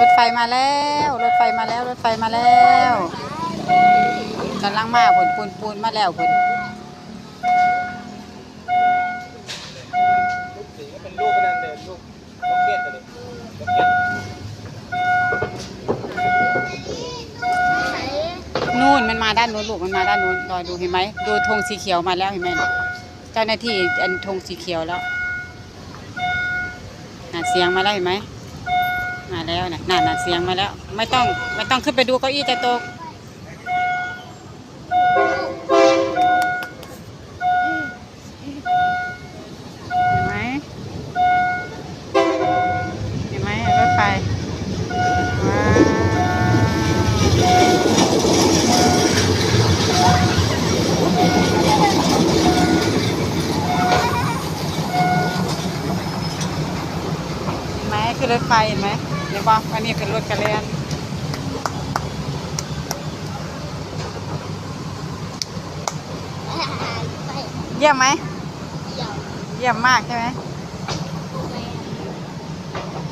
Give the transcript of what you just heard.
รถไฟมาแล้ว รถไฟมาแล้ว รถไฟมาแล้วกำลังมาผลปูนปูนมาแล้วผลสีก็เป็นลูกนั่นเด็ลูกล็อกเก็ตเลยล็อกเก็ตนู่นมันมาด้านนู้นลูกมันมาด้านนู้นรอดูเห็นไหมดูธงสีเขียวมาแล้วเห็นไหมเจ้าหน้าที่อันธงสีเขียวแล้วเสียงมาแล้วเห็นไหม มาแล้วนะน่ะน่ะเสียงมาแล้ว ไม่ต้องไม่ต้องขึ้นไปดูเก้าอี้จะตกเห็นไหมเห็นไหมรถไฟว้าวเห็นไหมคือรถไฟเห็นไหม ดี๋ยวบอกอันนี้คือรถกระเรียนเยี่ยมไหม เยี่ยมมากใช่ไหม